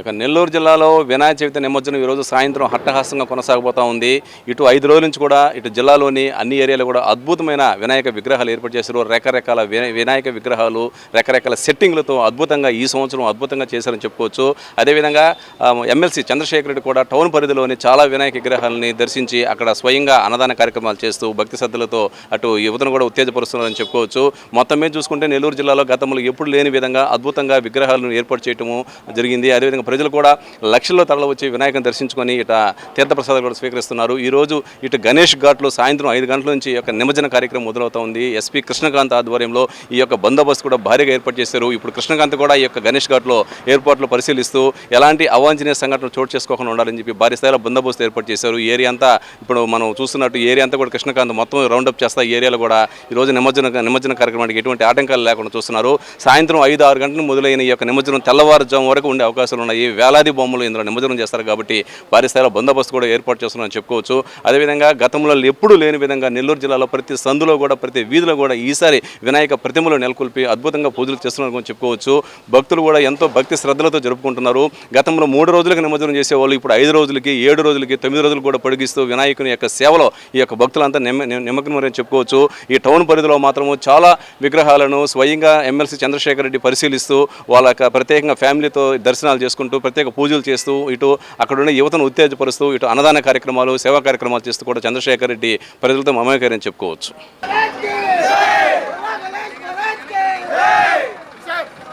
ఇక నెల్లూరు జిల్లాలో వినాయక చవితి నిమజ్జనం ఈరోజు సాయంత్రం హట్టహాసంగా కొనసాగబోతా ఉంది. ఇటు ఐదు రోజుల నుంచి కూడా ఇటు జిల్లాలోని అన్ని ఏరియాలో కూడా అద్భుతమైన వినాయక విగ్రహాలు ఏర్పాటు చేశారు. రకరకాల వినాయక విగ్రహాలు రకరకాల సెట్టింగ్లతో అద్భుతంగా ఈ సంవత్సరం అద్భుతంగా చేశారని చెప్పుకోవచ్చు. అదేవిధంగా ఎమ్మెల్సీ చంద్రశేఖర్ రెడ్డి కూడా టౌన్ పరిధిలోని చాలా వినాయక విగ్రహాలని దర్శించి అక్కడ స్వయంగా అన్నదాన కార్యక్రమాలు చేస్తూ భక్తి శ్రద్ధలతో అటు యువతను కూడా ఉత్తేజపరుస్తున్నారని చెప్పుకోవచ్చు. మొత్తం మీద చూసుకుంటే నెల్లూరు జిల్లాలో గతంలో ఎప్పుడు లేని విధంగా అద్భుతంగా విగ్రహాలను ఏర్పాటు చేయటము జరిగింది. అదేవిధంగా ప్రజలు కూడా లక్షల్లో తరలి వచ్చి వినాయకుని దర్శించుకొని ఇట తీర్థప్రసాదాలు కూడా స్వీకరిస్తున్నారు. ఈ రోజు ఇటు గణేష్ ఘాట్లో సాయంత్రం ఐదు గంటల నుంచి ఈ యొక్క నిమజ్జన కార్యక్రమం మొదలవుతా ఉంది. ఎస్పీ కృష్ణకాంత్ ఆధ్వర్యంలో ఈ యొక్క బందోబస్తు కూడా భారీగా ఏర్పాటు చేశారు. ఇప్పుడు కృష్ణకాంత్ కూడా ఈ యొక్క గణేష్ ఘాట్లో ఏర్పాట్లు పరిశీలిస్తూ ఎలాంటి అవాంఛనీయ సంఘటనలు చోటు చేసుకోకుండా ఉండాలని చెప్పి భారీ స్థాయిలో బందోబస్తు ఏర్పాటు చేశారు. ఏరియా అంతా ఇప్పుడు మనం చూస్తున్నట్టు ఏరియా అంతా కూడా కృష్ణకాంత్ మొత్తం రౌండప్ చేస్తా ఏరియాలో కూడా ఈ రోజు నిమజ్జన నిమజ్జన కార్యక్రమానికి ఎటువంటి ఆటంకాలు లేకుండా చూస్తున్నారు. సాయంత్రం ఐదు ఆరు గంటలు మొదలైన ఈ యొక్క నిమజ్జనం తెల్లవారుజాము వరకు ఉండే అవకాశాలు ఉన్నాయి. వేలాది బొమ్మలు ఇందులో నిమజ్జనం చేస్తారు కాబట్టి భారీ స్థాయిలో బందోబస్తు కూడా ఏర్పాటు చేస్తున్నారని చెప్పుకోవచ్చు. అదేవిధంగా గతంలో ఎప్పుడూ లేని విధంగా నెల్లూరు జిల్లాలో ప్రతి సందులో కూడా ప్రతి వీధిలో కూడా ఈసారి వినాయక ప్రతిమలు నెలకొల్పి అద్భుతంగా పూజలు చేస్తున్నారు చెప్పుకోవచ్చు. భక్తులు కూడా ఎంతో భక్తి శ్రద్ధలతో జరుపుకుంటున్నారు. గతంలో మూడు రోజులకు నిమజ్జనం చేసేవాళ్ళు ఇప్పుడు ఐదు రోజులకి ఏడు రోజులకి తొమ్మిది రోజులు కూడా పొడిగిస్తూ వినాయకుని యొక్క సేవలో ఈ యొక్క భక్తులంతా నిమ నిమగ్నమని చెప్పుకోవచ్చు. ఈ టౌన్ పరిధిలో మాత్రము చాలా విగ్రహాలను స్వయంగా ఎమ్మెల్సీ చంద్రశేఖర్ రెడ్డి పరిశీలిస్తూ వాళ్ళ యొక్క ప్రత్యేకంగా ఫ్యామిలీతో దర్శనాలు చేసుకుంటూ ప్రత్యేక పూజలు చేస్తూ ఇటు అక్కడ ఉన్న యువతను ఉత్తేజపరుస్తూ ఇటు అన్నదాన కార్యక్రమాలు సేవా కార్యక్రమాలు చేస్తూ కూడా చంద్రశేఖర్ రెడ్డి ప్రజలతో మమేకరని చెప్పుకోవచ్చు.